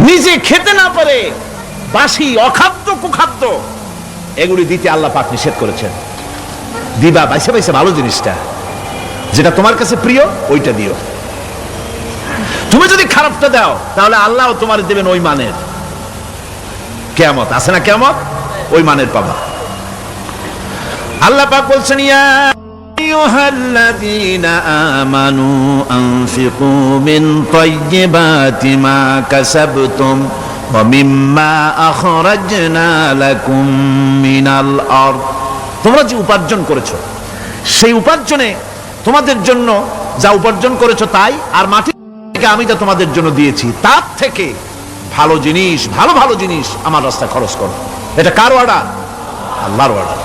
নিজে খেতে না পারে, বাসি, অখাদ্য, কুখাদ্য। এগুলি দিতে আল্লাহ পাক নিষেধ করেছেন। দিবা, বাইসে বাইসে, ভালো জিনিসটা। যেটা তোমার কাছে প্রিয়, ওইটা দিও। তুমি যদি খারাপটা দাও, তাহলে আল্লাহ তোমার দেবেন ওই মানের। কেমত আছে না কেমত ওই মানের পাবা। আল্লাহ পাক বলছেন, ইয়া أيها الذين آمنوا أنفقوا من طيبات ما كسبتم ومما أخرجنا لكم من الأرض তোমরা যে উপার্জন করেছো সেই উপার্জনে তোমাদের জন্য যা উপার্জন করেছো তাই আর মাটি থেকে আমি যা তোমাদের জন্য দিয়েছি তার থেকে ভালো জিনিস ভালো ভালো জিনিস আমার রাস্তায় খরচ করো এটা কার অর্ডার আল্লাহর অর্ডার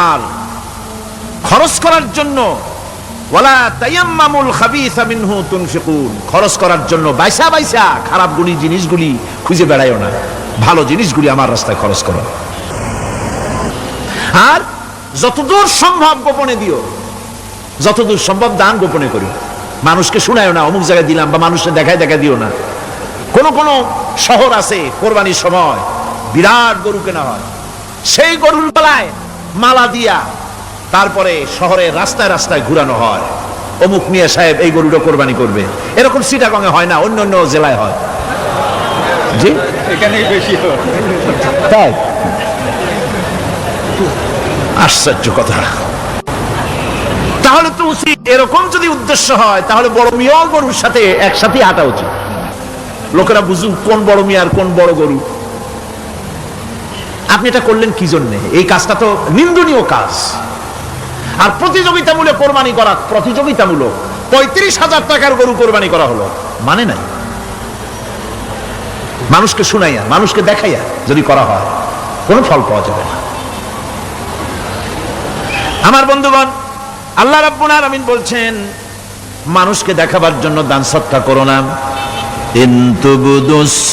আর খরচ করার জন্য, ওয়ালা তায়াম্মামুল খাবিসা মিনহু তুনফিকুন। খরচ করার জন্য বাইসা বাইসা খারাপ গুলি জিনিসগুলি খুঁজে বেড়াইও না। ভালো জিনিসগুলি আমার রাস্তায় খরচ করো। আর যতদূর সম্ভব গোপনে দিও। যতদূর সম্ভব দান গোপনে করি মানুষকে শোনায় না, অমুক জায়গায় দিলাম বা মানুষকে দেখায় দেখা দিও না। কোন কোন শহর আছে কোরবানির সময় বিরাট গরু কেনা হয়। সেই গরুর গলায় মালা দিয়া তারপরে শহরে রাস্তায় রাস্তায় ঘুরানো হয়। অমুক মিয়া সাহেব এই গরুটা কোরবানি করবে। এরকম সিটাগঙ্গে হয় না অন্য অন্য জেলায় হয়। জি? এখানেই বেশি তাই? আশ্চর্য কথা। তাহলে তো উচিত এরকম যদি উদ্দেশ্য হয় তাহলে বড় মিয়া গরুর সাথে একসাথে হাঁটা উচিত। লোকেরা বুঝুক কোন বড় মিয়া আর কোন বড় গরু। আপনি এটা করলেন কি জন্যে? এই কাজটা তো নিন্দনীয় কাজ। আর প্রতিযোগিতামূলক কোরবানি করা প্রতিযোগিতামূলক। পঁয়ত্রিশ হাজার টাকার গরু কোরবানি করা হলো। মানে নাই। মানুষকে শুনাইয়া, মানুষকে দেখাইয়া যদি করা হয়, কোনো ফল পাওয়া যাবে না। আমার বন্ধুগণ, আল্লাহ রাব্বুল আলামিন বলছেন, মানুষকে দেখাবার জন্য দান সৎকা করো না। ইন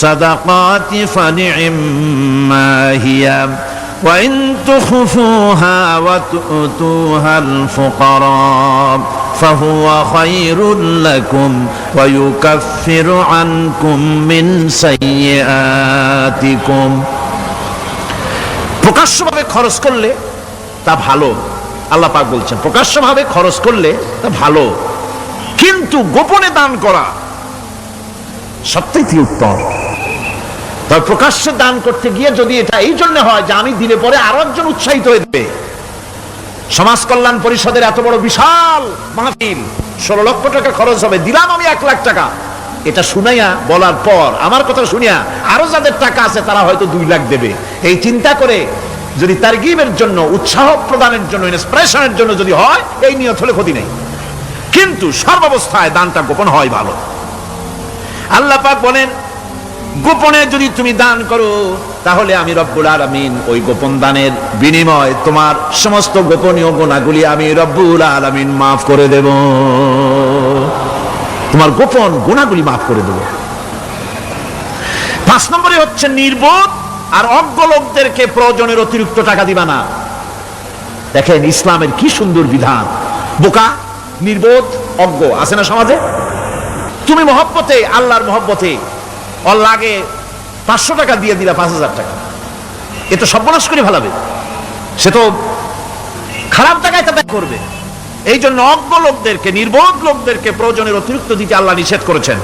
সাদাকাতি ফানি'ম্মা হিয়া وإن تخفوها وتؤتوها الفقراء فهو خير لكم ويكفر عنكم من سيئاتكم প্রকাশ্যভাবে খরচ করলে তা ভালো আল্লাহ পাক বলছেন প্রকাশ্যভাবে খরচ করলে তা ভালো কিন্তু গোপনে দান করা সত্যিই উত্তম তবে প্রকাশ্যে দান করতে গিয়ে যদি এটা এই জন্য হয় যে আমি দিলে পরে আরও একজন উৎসাহিত হয়ে দেবে। সমাজ কল্যাণ পরিষদের এত বড় বিশাল মাহফিল, ষোলো লক্ষ টাকা খরচ হবে, দিলাম আমি এক লাখ টাকা। এটা শুনাইয়া বলার পর, আমার কথা শুনিয়া আরও যাদের টাকা আছে তারা হয়তো দুই লাখ দেবে। এই চিন্তা করে যদি তারগিবের জন্য, উৎসাহ প্রদানের জন্য ইন্সপিরেশনের জন্য যদি হয়, এই নিয়ত হলে ক্ষতি নেই। কিন্তু সর্বাবস্থায় দানটা গোপন হয় ভালো। আল্লাহ পাক বলেন গোপনে যদি তুমি দান করো, তাহলে আমি রব্বুল আলামিন ওই গোপন দানের বিনিময় তোমার সমস্ত গোপনীয় গুণাগুলি আমি রব্বুল আলামিন মাফ করে দেব। তোমার গোপন গুণাগুলি মাফ করে দেব। পাঁচ নম্বরে হচ্ছে নির্বোধ আর অজ্ঞ লোকদেরকে প্রয়োজনের অতিরিক্ত টাকা দিবা না। দেখেন ইসলামের কি সুন্দর বিধান। বোকা, নির্বোধ, অজ্ঞ, আছে না সমাজে? তুমি মহব্বতে, আল্লাহর মহব্বতে ওর লাগে পাঁচশো টাকা দিয়ে দিলা পাঁচ হাজার টাকা। এ তো সর্বনাশ করে ফেলাবে সে তো খারাপ টাকায় তা করবে। এই জন্য অজ্ঞ লোকদেরকে, নির্বোধ লোকদেরকে প্রয়োজনের অতিরিক্ত দিতে আল্লাহ নিষেধ করেছেন।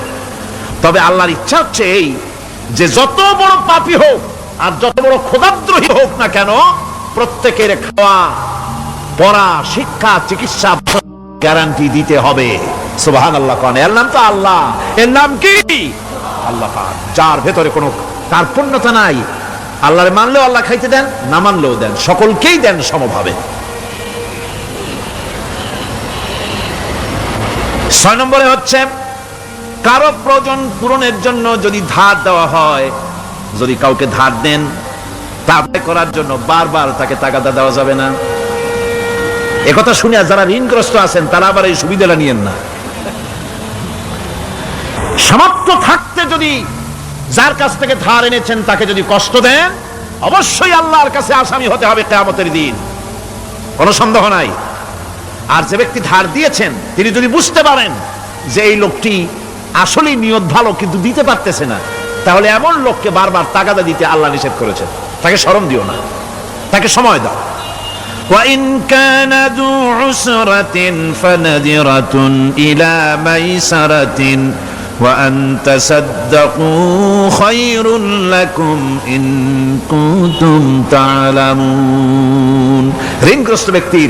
তবে আল্লাহর ইচ্ছা হচ্ছে এই যে যত বড় পাপী হোক আর যত বড় ক্ষোধাদ্রোহী হোক না কেন, প্রত্যেকের খাওয়া, পড়া, শিক্ষা, চিকিৎসা গ্যারান্টি দিতে হবে। সুবাহান আল্লাহ কন। এর নাম তো আল্লাহ। এর নাম কি? আল্লাহ পাক, যার ভেতরে কোনো কার্পণ্যতা নাই। আল্লাহরে মানলেও আল্লাহ খাইতে দেন, না মানলেও দেন, সকলকেই দেন সমভাবে। ছয় নম্বরে হচ্ছে, কারও প্রয়োজন পূরণের জন্য যদি ধার দেওয়া হয়, যদি কাউকে ধার দেন, তা করার জন্য বারবার তাকে তাগাদা দেওয়া যাবে না। একথা শুনে যারা ঋণগ্রস্ত আছেন, তারা আবার এই সুবিধাটা নিয়েন না। সামর্থ্য থাকতে যদি যার কাছ থেকে ধার এনেছেন তাকে যদি কষ্ট দেন অবশ্যই আল্লাহর কাছে আসামি হতে হবে কেয়ামতের দিন কোনো সন্দেহ নাই আর যে ব্যক্তি ধার দিয়েছেন তিনি যদি বুঝতে পারেন যে এই লোকটি আসলেই নিয়ত ভালো কিন্তু দিতে পারতেছে না তাহলে এমন লোককে বারবার তাগাদা দিতে আল্লাহ নিষেধ করেছেন তাকে স্মরণ দিও না তাকে সময় দাও وإن كان ذو عسرة فنذرة إلى ميسرة وأن تصدقوا خير لكم إن كنتم تعلمون ঋণগ্রস্ত ব্যক্তির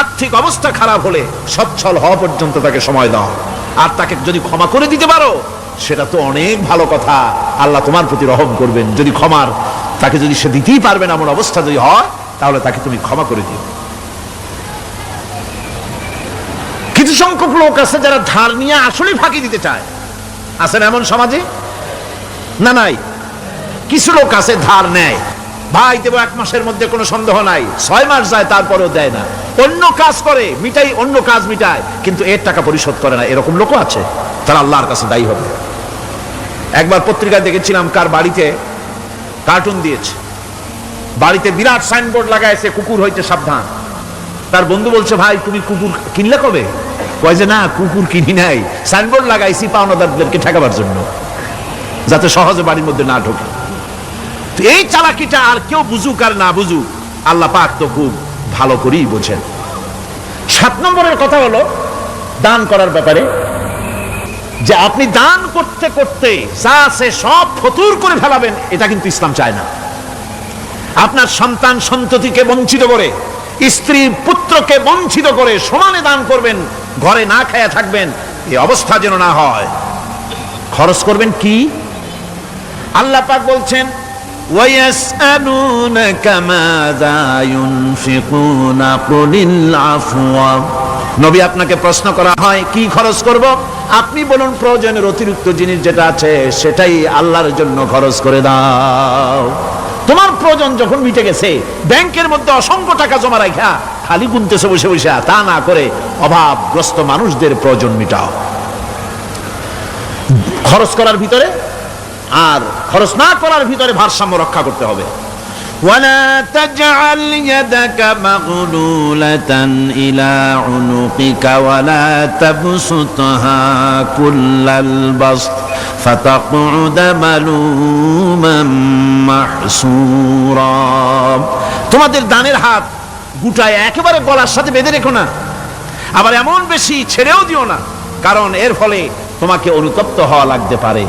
আর্থিক অবস্থা খারাপ হলে সচ্ছল হওয়া পর্যন্ত তাকে সময় দাও আর তাকে যদি ক্ষমা করে দিতে পারো সেটা তো অনেক ভালো কথা আল্লাহ তোমার প্রতি রহম করবেন যদি ক্ষমার তাকে যদি সে দিতেই পারবে না এমন অবস্থা যদি হয় তাহলে তাকে তুমি ক্ষমা করে দিও কিছু সংখ্যক লোক আছে যারা ধার নিয়ে আসলে ফাঁকি দিতে চায় আছেন এমন সমাজে? না, নাই। কিছু লোক আছে, ধার নেয়। ভাই দেবো এক মাসের মধ্যে কোনো সন্দেহ নাই। ছয় মাস যায়, তারপরেও দেয় না। অন্য কাজ করে, মিটাই, অন্য কাজ মিটায়। কিন্তু এর টাকা পরিশোধ করে না। এরকম লোকও আছে। তারা আল্লাহর কাছে দায়ী হবে। একবার পত্রিকায় দেখেছিলাম কার বাড়িতে কার্টুন দিয়েছে। বাড়িতে বিরাট সাইনবোর্ড লাগাইছে, কুকুর হইতে সাবধান। তার বন্ধু বলছে, ভাই, তুমি কুকুর কিনলে কবে? কয় যে, না, কুকুর কিনি নাই। সাইনবোর্ড লাগাইছি পাওনাদারদেরকে ঠেকাবার জন্য, যাতে সহজে বাড়ির মধ্যে না ঢোকে। এই চালাকিটা আর কেউ বুঝুক আর না বুঝুক, আল্লাহ পাক তো খুব ভালো করেই বোঝেন। সাত নম্বরের কথা হলো দান করার ব্যাপারে, যে আপনি দান করতে করতে যা আছে সব ফতুর করে ফেলাবেন, এটা কিন্তু ইসলাম চায় না। আপনার সন্তান সন্ততিকে বঞ্চিত করে স্ত্রী পুত্রকে বঞ্চিত করে সমানে দান করবেন ঘরে না খায়া থাকবেন এই অবস্থা যেন না হয়। খরচ করবেন কি? আল্লাহ পাক বলছেন নবী আপনাকে প্রশ্ন করা হয়, কি খরচ করব? আপনি বলুন, প্রয়োজনের অতিরিক্ত জিনিস যেটা আছে, সেটাই আল্লাহর জন্য খরচ করে দাও। তোমার প্রয়োজন যখন মিটে গেছে ব্যাংকের মধ্যে অসংখ্য টাকা জমা রাখা খালি গুনতেছে বসে বসে তা না করে অভাবগ্রস্ত মানুষদের প্রয়োজন মিটাও খরচ করার ভিতরে আর খরচ না করার ভিতরে ভারসাম্য রক্ষা করতে হবে ولا تجعل يدك مغلولة إلى عنقك ولا تبسطها كل البسط فتقعد ملوما محسورا তোমাদের দানের হাত গুটায় একেবারে গলার সাথে বেঁধে রেখো না আবার এমন বেশি ছেড়েও দিও না কারণ এর ফলে তোমাকে অনুতপ্ত হওয়া লাগতে পারে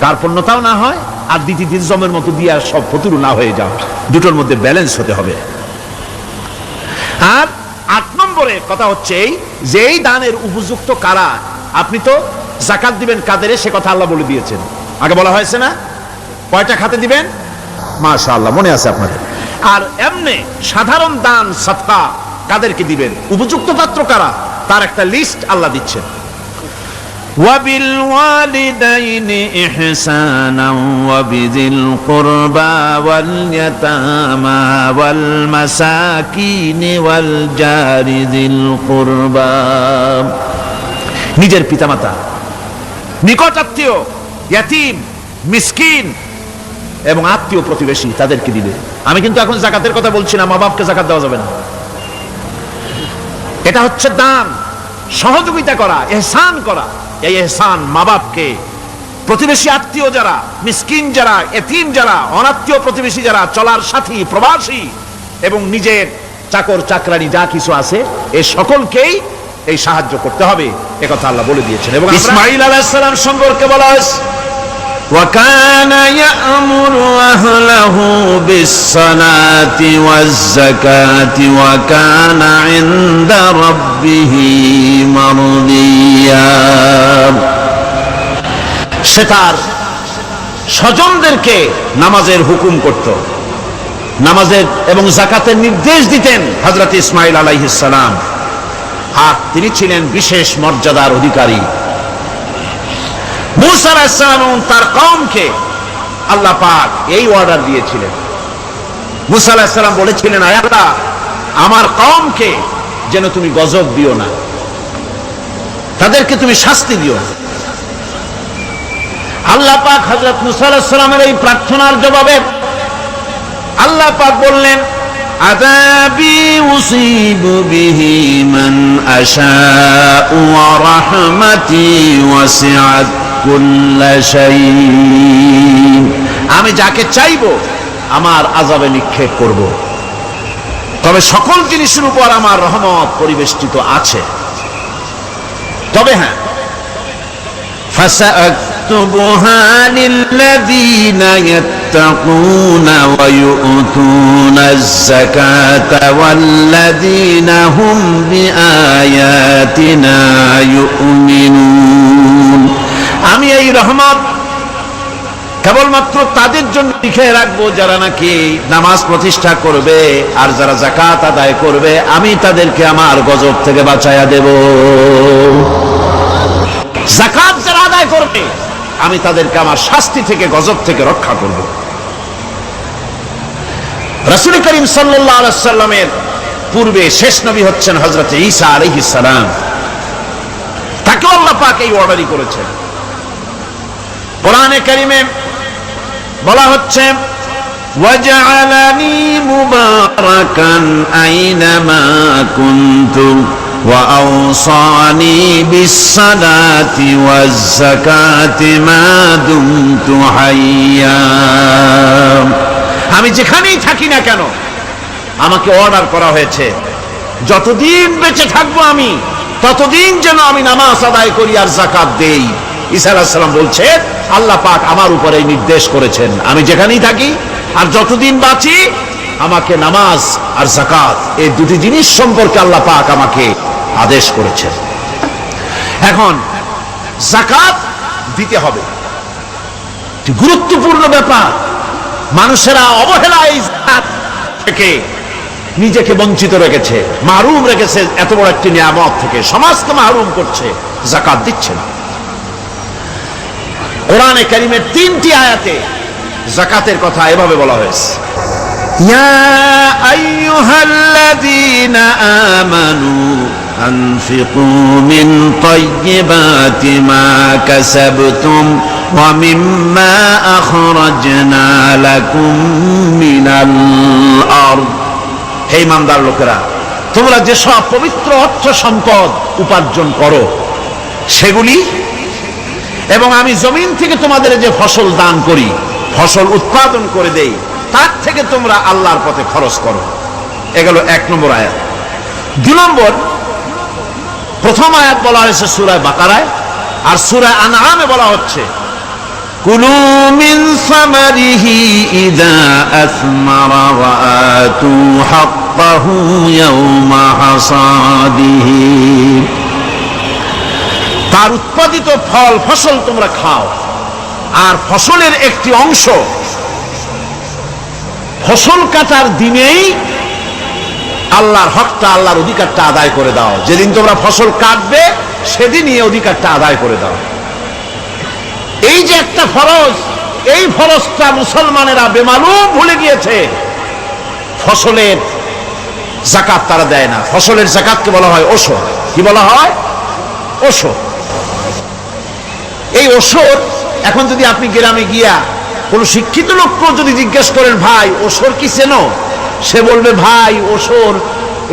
কার্পণ্যতাও না হয় আর দ্বিতীয় জমের মতো দিয়ে আর সব ফতুরু না হয়ে যাও দুটোর মধ্যে ব্যালেন্স হতে হবে আর আট নম্বরে কথা হচ্ছে এই যে এই দানের উপযুক্ত কারা আপনি তো জাকাত দিবেন কাদের সে কথা আল্লাহ বলে দিয়েছেন আগে বলা হয়েছে না কয়টা খাতে দিবেন মাশা আল্লাহ মনে আছে আপনাদের আর এমনি সাধারণ দান সৎকা কাদেরকে দিবেন উপযুক্ত পাত্র কারা তার একটা লিস্ট আল্লাহ দিচ্ছেন وبالوالدين إحسانا وبذي القربى واليتامى والمساكين والجار ذي القربى নিজের পিতামাতা নিকট আত্মীয় ইয়াতিম, মিসকিন এবং আত্মীয় প্রতিবেশী তাদেরকে দিবে। আমি কিন্তু এখন জাকাতের কথা বলছি না মা বাপকে জাকাত দেওয়া যাবে না। এটা হচ্ছে দান, সহযোগিতা করা, এহসান করা। এই এহসান মা বাপকে প্রতিবেশী আত্মীয় যারা, মিসকিন যারা এতিম যারা, অনাত্মীয় প্রতিবেশী যারা, চলার সাথী, প্রবাসী এবং নিজের চাকর চাকরানি যা কিছু আছে, এ সকলকেই এই সাহায্য করতে হবে একথা আল্লাহ বলে দিয়েছেন এবং আমরা- ইসমাইল আলাইসালাম সম্পর্কে বলা হয়েছে وكان يأمر أهله بالصلاة والزكاة وكان عند ربه مرضيا সে তার স্বজনদেরকে নামাজের হুকুম করত নামাজের এবং জাকাতের নির্দেশ দিতেন হজরত ইসমাইল আলাইহিসালাম আর তিনি ছিলেন বিশেষ মর্যাদার অধিকারী। তার কওমকে আল্লাহ পাক এই অর্ডার দিয়েছিলেন। মুসা আলাইহিসসালাম বলেছিলেন আয় আল্লাহ আমার কওমকে যেন তুমি গজব দিও না। তাদেরকে তুমি শাস্তি দিও না। আল্লাহ পাক হজরত মুসা আলাহিসাল্লামের এই প্রার্থনার জবাবে আল্লাহ পাক বললেন عذابي أصيب به من أشاء ورحمتي وسعت كل شيء আমি যাকে চাইবো আমার আজাবে নিক্ষেপ করব তবে সকল জিনিসের উপর আমার রহমত পরিবেষ্টিত আছে তবে হ্যাঁ فسأكتبها للذين يتقون ويؤتون الزكاة والذين هم بآياتنا يؤمنون আমি এই রহমত কেবলমাত্র তাদের জন্য লিখে রাখবো যারা নাকি নামাজ প্রতিষ্ঠা করবে আর যারা জাকাত আদায় করবে আমি তাদেরকে আমার গজব থেকে বাঁচাইয়া দেব জাকাত যারা আদায় করবে আমি তাদেরকে আমার শাস্তি থেকে গজব থেকে রক্ষা করব রসুল করিম সাল্লাহ সাল্লামের পূর্বে শেষ নবী হচ্ছেন হজরত ঈসা আলহিস সালাম তাকে আল্লাহ পাক এই অর্ডারই করেছেন কোরআনে কারিমে বলা হচ্ছে وجعلني مباركا أينما كنت وأوصاني بالصلاة والزكاة ما دمت حيا আমি যেখানেই থাকি না কেন আমাকে অর্ডার করা হয়েছে যতদিন বেঁচে থাকবো আমি ততদিন যেন আমি নামাজ আদায় করি আর জাকাত দেই ঈসা আলাইহিস সালাম বলছে আল্লাহ পাক আমার উপরে এই নির্দেশ করেছেন আমি যেখানেই থাকি আর যতদিন বাঁচি আমাকে নামাজ আর জাকাত এই দুটি জিনিস সম্পর্কে আল্লাহ পাক আমাকে আদেশ করেছেন। এখন জাকাত দিতে হবে। গুরুত্বপূর্ণ ব্যাপার। মানুষেরা অবহেলায় থেকে নিজেকে বঞ্চিত রেখেছে, মাহরুম রেখেছে, এত বড় একটি নিয়ামত থেকে। সমাজকে মাহরুম করছে জাকাত দিচ্ছে না। কোরআনে কারিমের তিনটি আয়াতে জাকাতের কথা এভাবে বলা হয়েছে। ইয়া আইয়ুহাল্লাযীনা আমানু أنفقوا من طيبات ما كسبتم ومما أخرجنا لكم من الأرض হে ইমানদার লোকেরা তোমরা যেসব পবিত্র অর্থ সম্পদ উপার্জন করো সেগুলি এবং আমি জমিন থেকে তোমাদের যে ফসল দান করি ফসল উৎপাদন করে দেই তার থেকে তোমরা আল্লাহর পথে খরচ করো এগুলো এক নম্বর আয়াত দুই নম্বর প্রথম আয়াত বলা হয়েছে সুরায় বাকারায়, আর সুরায় আনআমে বলা হচ্ছে, কুলু মিন সামারিহি ইদা আসমারা ওয়া হাক্কাহু ইয়াউমা হাসাদিহি। তার উৎপাদিত ফল, ফসল তোমরা খাও, আর ফসলের একটি অংশ ফসল কাটার দিনেই আল্লাহর হকটা আল্লাহর অধিকারটা আদায় করে দাও। যেদিন তোমরা ফসল কাটবে, সেদিনই এই অধিকারটা আদায় করে দাও। এই যে একটা ফরজ, এই ফরজটা মুসলমানেরা বেমালুম ভুলে গিয়েছে। ফসলের জাকাত তারা দেয় না। ফসলের জাকাতকে বলা হয় ওষুধ। কি বলা হয়? ওষুধ। এই ওষুধ, এখন যদি আপনি গ্রামে গিয়া কোনো শিক্ষিত লোককেও যদি জিজ্ঞেস করেন, ভাই ওসর কি চেনো সে বলবে, ভাই, ওসর,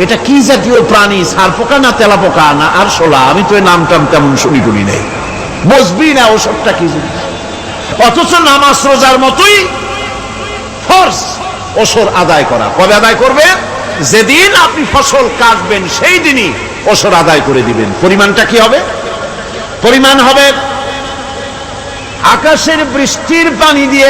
এটা কি জাতীয় প্রাণী? সার পোকা না তেলা পোকা? না, আর শোলা, আমি তো নাম টাম তেমন শুনি টুনি নেই। বুঝবি না ওসবটা কি অথচ নামাজ রোজার মতোই ফোর্স ওসর আদায় করা। কবে আদায় করবে? যেদিন আপনি ফসল কাটবেন, সেই দিনই ওসর আদায় করে দিবেন। পরিমাণটা কি হবে? পরিমাণ হবে আকাশের বৃষ্টির পানি দিয়ে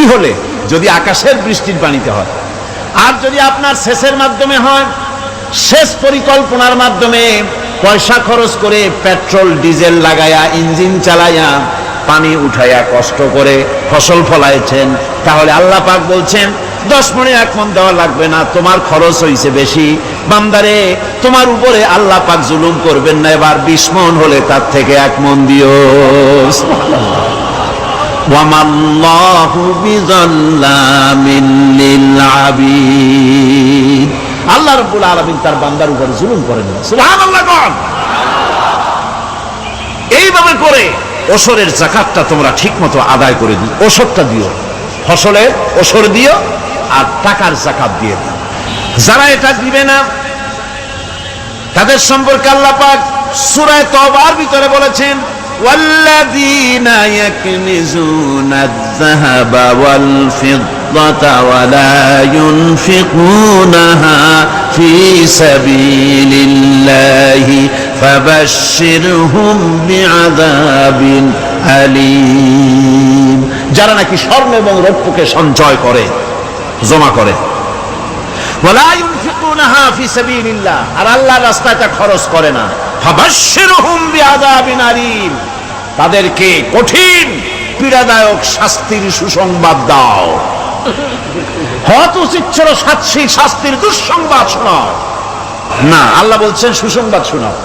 কি হলে? যদি আকাশের বৃষ্টির পানিতে হয়। আর যদি আপনার শেষের মাধ্যমে হয় শেষ পরিকল্পনার মাধ্যমে পয়সা খরচ করে পেট্রোল, ডিজেল লাগায়া, ইঞ্জিন চালাইয়া পানি উঠাইয়া কষ্ট করে ফসল ফলাইছেন, তাহলে আল্লাহ পাক বলছেন, দশ মনে এক মন দেওয়া লাগবে না, তোমার খরচ হইছে বেশি। বান্দারে, তোমার উপরে আল্লাহ পাক জুলুম করবেন না, এবার বিশ মন হলে তার থেকে এক মন দিও। وما الله بظلام للعبيد আল্লাহ রব্বুল আলমিন তার বান্দার উপরে জুলুম করেন না সুবহানাল্লাহ কোন এইভাবে করে ওসরের জাকাতটা তোমরা ঠিক মতো আদায় করে দিও ওসরটা দিও ফসলের ওসর দিও আর টাকার জাকাত দিয়ে দিও যারা এটা দিবে না তাদের সম্পর্কে আল্লাহ পাক সূরায়ে তওবার ভিতরে বলেছেন والذين يكنزون الذهب والفضة ولا ينفقونها في سبيل الله فبشرهم بعذاب أليم যারা নাকি স্বর্ণ এবং রৌপ্যকে সঞ্চয় করে জমা করে ওয়ালা ইউনফিকুনাহা ফি সাবিলিল্লাহ আর আল্লাহর রাস্তায় তা খরচ করে না ফাবাশশিরহুম বিআযাবিন আলীম তাদেরকে কঠিন, পীড়াদায়ক শাস্তির সুসংবাদ দাও। হত উচিত শাস্তি শাস্তির দুঃসংবাদ শোনাও। না, আল্লাহ বলছেন সুসংবাদ শোনাও।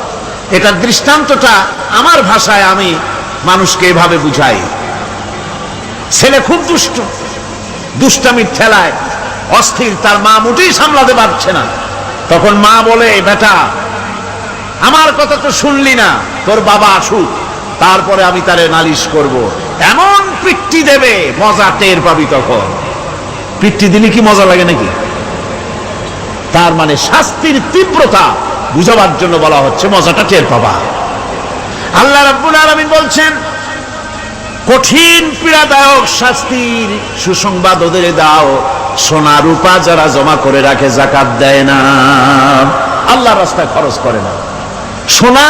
এটার দৃষ্টান্তটা আমার ভাষায় আমি মানুষকে এভাবে বুঝাই। ছেলে খুব দুষ্ট, দুষ্টামির ঠেলায় অস্থির, তার মা মোটেই সামলাতে পারছে না। তখন মা বলে, বেটা আমার কথা তো শুনলি না। তোর বাবা আসুক, তারপরে আমি তারে নালিশ করব। এমন পিট্টি দেবে, মজা টের পাবি তখন। পিট্টি দিলে কি মজা লাগে নাকি? তার মানে শাস্তির তীব্রতা বুঝাবার জন্য বলা হচ্ছে মজাটা টের পাবা। আল্লাহ রাব্বুল আলামিন বলছেন, কঠিন পীড়াদায়ক শাস্তির সুসংবাদ ওদের দাও। সোনা রূপা যারা জমা করে রাখে, জাকাত দেয় না। আল্লাহ রাস্তায় খরচ করে না। সোনা,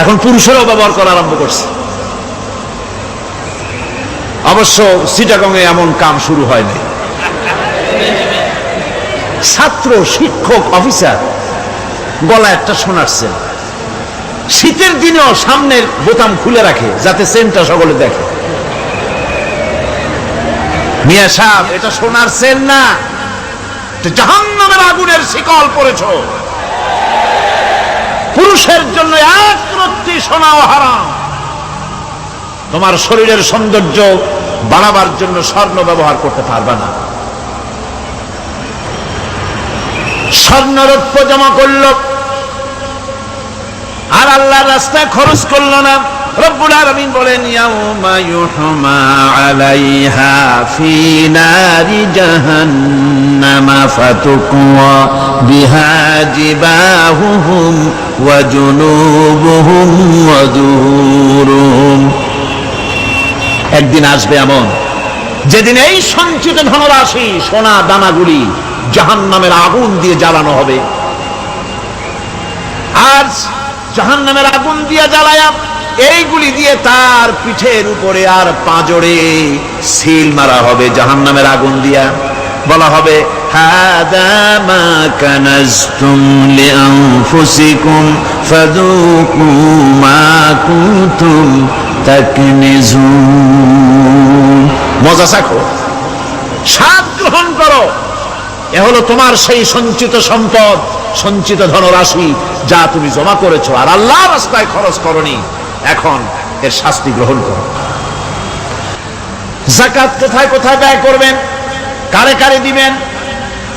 এখন পুরুষেরাও ব্যবহার করা আরম্ভ করছে। অবশ্য সিটাগংয়ে এমন কাম শুরু হয়নি। ছাত্র, শিক্ষক, অফিসার গলা একটা সেন শীতের দিনেও সামনের বোতাম খুলে রাখে, যাতে সেনটা সকলে দেখে। মিয়া সাহেব, এটা সোনার সেন না জাহান্নামের আগুনের শিকল পড়েছ। পুরুষের জন্য এক রত্তি সোনাও হারাম। তোমার শরীরের সৌন্দর্য বাড়াবার জন্য স্বর্ণ ব্যবহার করতে পারবে না। স্বর্ণ রৌপ্য জমা করল, আর আল্লাহর রাস্তায় খরচ করল না। রব্বুল বলেন একদিন আসবে এমন, যেদিন এই সঞ্চিত ধনরাশি সোনা দানাগুলি জাহান নামের আগুন দিয়ে জ্বালানো হবে। আর জাহান নামের আগুন দিয়ে জ্বালায়া এইগুলি দিয়ে তার পিঠের উপরে আর পাঁজরে সিল মারা হবে জাহান নামের আগুন দিয়া। বলা হবে মজা চাখো সাপ গ্রহণ করো। এ হলো তোমার সেই সঞ্চিত সম্পদ, সঞ্চিত ধনরাশি যা তুমি জমা করেছ। আর আল্লাহ রাস্তায় খরচ করনি। এখন এর শাস্তি গ্রহণ করো জাকাত কোথায় কোথায় ব্যয় করবেন কারে কারে দিবেন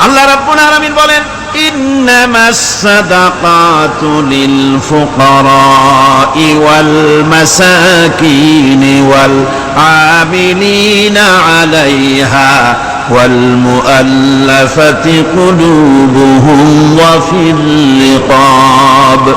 আল্লাহ রাব্বুল আলামিন বলেন إنما الصدقات للفقراء والمساكين والعاملين عليها والمؤلفة قلوبهم وفي الرقاب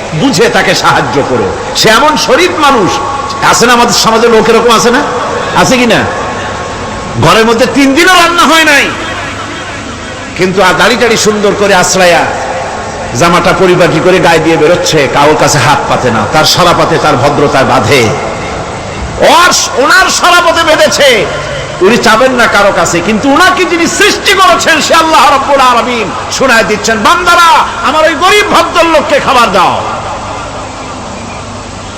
বুঝে তাকে সাহায্য করো। সে এমন শরীফ মানুষ। আছে না আমাদের সমাজে লোক এরকম আছে না? আছে কি না? ঘরের মধ্যে তিন দিনও রান্না হয় নাই। কিন্তু আর দাড়ি টাড়ি সুন্দর করে আশ্রয়া, জামাটা পরিপাটি করে গায়ে দিয়ে বেরোচ্ছে, কারোর কাছে হাত পাতে না, তার সরাপাতে তার ভদ্রতায় বাঁধে। ওনার সরাপতে বেঁধেছে। উনি চাবেন না কারও কাছে, কিন্তু উনাকে যিনি সৃষ্টি করেছেন, সে আল্লাহ রব্বুল আলামিন শোনায় দিচ্ছেন, বান্দারা, আমার ওই গরিব ভদ্রলোককে খাবার দাও।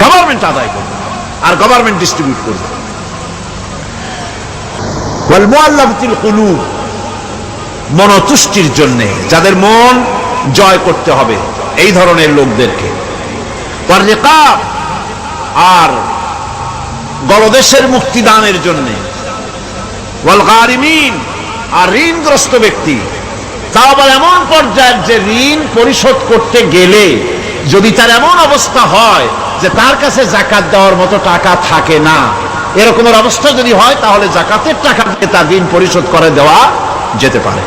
গভর্নমেন্ট আদায় করবে আর গভর্নমেন্ট ডিস্ট্রিবিউট করবে। মনতুষ্টির জন্য, যাদের মন জয় করতে হবে, এই ধরনের লোকদেরকে। আর গলদেশের মুক্তিদানের জন্য। আর ঋণগ্রস্ত ব্যক্তি। তা আবার এমন পর্যায়ের যে ঋণ পরিশোধ করতে গেলে যদি তার এমন অবস্থা হয় যে তার কাছে জাকাত দেওয়ার মতো টাকা থাকে না। এরকমের অবস্থা যদি হয়, তাহলে জাকাতের টাকা দিয়ে তার ঋণ পরিশোধ করে দেওয়া যেতে পারে।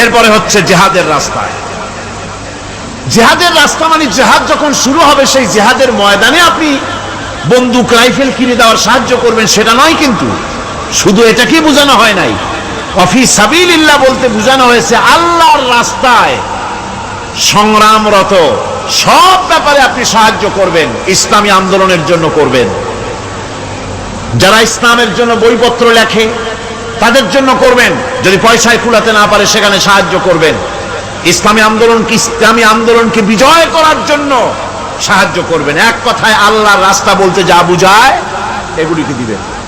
এরপরে হচ্ছে জেহাদের রাস্তায় জেহাদের রাস্তা মানে জেহাদ যখন শুরু হবে, সেই জেহাদের ময়দানে আপনি বন্দুক, রাইফেল কিনে দেওয়ার সাহায্য করবেন, সেটা নয় কিন্তু। শুধু এটাকে বোঝানো হয় নাই? অফি সাবিলিল্লাহ বলতে বোঝানো হয়েছে, আল্লাহর রাস্তায় সংগ্রামরত। সব ব্যাপারে আপনি সাহায্য করবেন, ইসলামী আন্দোলনের জন্য করবেন। যারা ইসলামের জন্য বইপত্র লেখে, তাদের জন্য করবেন। যদি পয়সায় কুলাতে না পারে, সেখানে সাহায্য করবেন। ইসলামী আন্দোলনকে ইসলামী আন্দোলনকে বিজয় করার জন্য সাহায্য করবেন। এক কথায় আল্লাহর রাস্তা বলতে যা বুঝায়, এগুলিকে দিবেন।